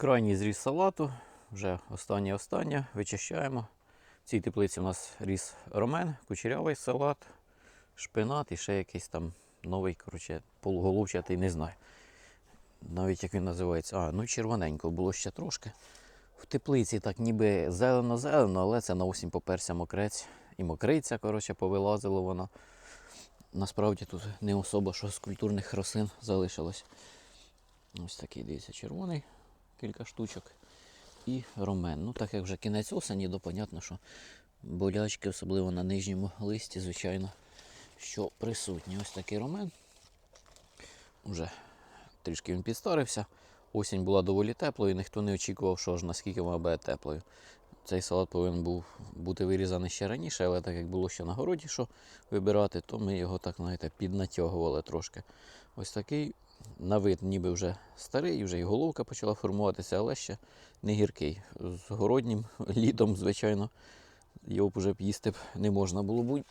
Крайній зріз салату, вже останнє останнє вичищаємо. В цій теплиці у нас ріс ромен, кучерявий салат, шпинат і ще якийсь там новий, коротше, полуголовчатий, не знаю. Навіть як він називається. А, ну червоненько було ще трошки. В теплиці так ніби зелено-зелено, але це на осінь поперся мокрець. І мокриця, коротше, повилазило воно. Насправді тут не особо що з культурних рослин залишилось. Ось такий, дивіться, червоний, кілька штучок. І ромен. Ну, так як вже кінець осені, то понятно, що болячки, особливо на нижньому листі, звичайно, що присутні. Ось такий ромен. Уже трішки він підстарився. Осінь була доволі теплою, і ніхто не очікував, що ж наскільки вона буде теплою. Цей салат повинен був бути вирізаний ще раніше, але так як було ще на городі, що вибирати, то ми його так знаєте, піднатягували трошки. Ось такий на вид ніби вже старий, вже і головка почала формуватися, але ще не гіркий. З городнім літом, звичайно, його б вже їсти б не можна було б.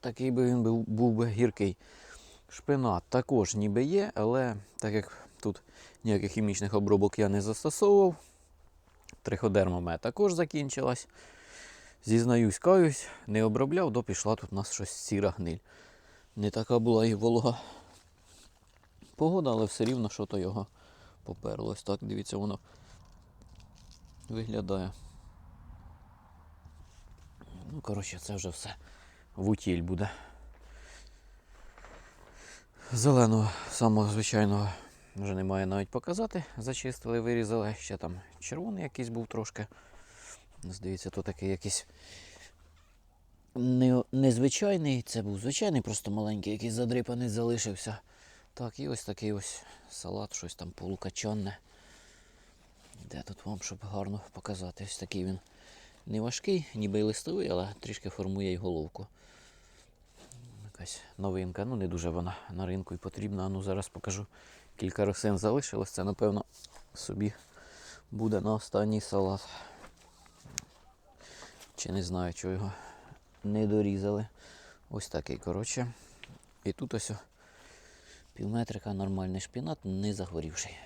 Такий би він був, був би гіркий. Шпинат також ніби є, але так як тут ніяких хімічних обробок я не застосовував, триходерма мене також закінчилась. Зізнаюсь, каюсь, не обробляв, то пішла тут у нас щось сіра гниль. Не така була і волога погода, але все рівно що то його поперлось. Так, дивіться, воно виглядає. Ну, коротше, це вже все в утіль буде. Зеленого, самого звичайного, вже немає навіть показати. Зачистили, вирізали. Ще там червоний якийсь був трошки. Здається, то такий якийсь незвичайний. Це був звичайний, просто маленький, якийсь задрипаний залишився. Так, і ось такий ось салат, щось там полукачанне. Де тут вам, щоб гарно показати? Ось такий він не важкий, ніби листовий, але трішки формує й головку. Якась новинка. Ну, не дуже вона на ринку і потрібна. Ну, зараз покажу. Кілька рослин залишилось. Це, напевно, собі буде на останній салат. Чи не знаю, чого його не дорізали. Ось такий, коротше. І тут ось півметрика нормальний шпінат, не захворівший.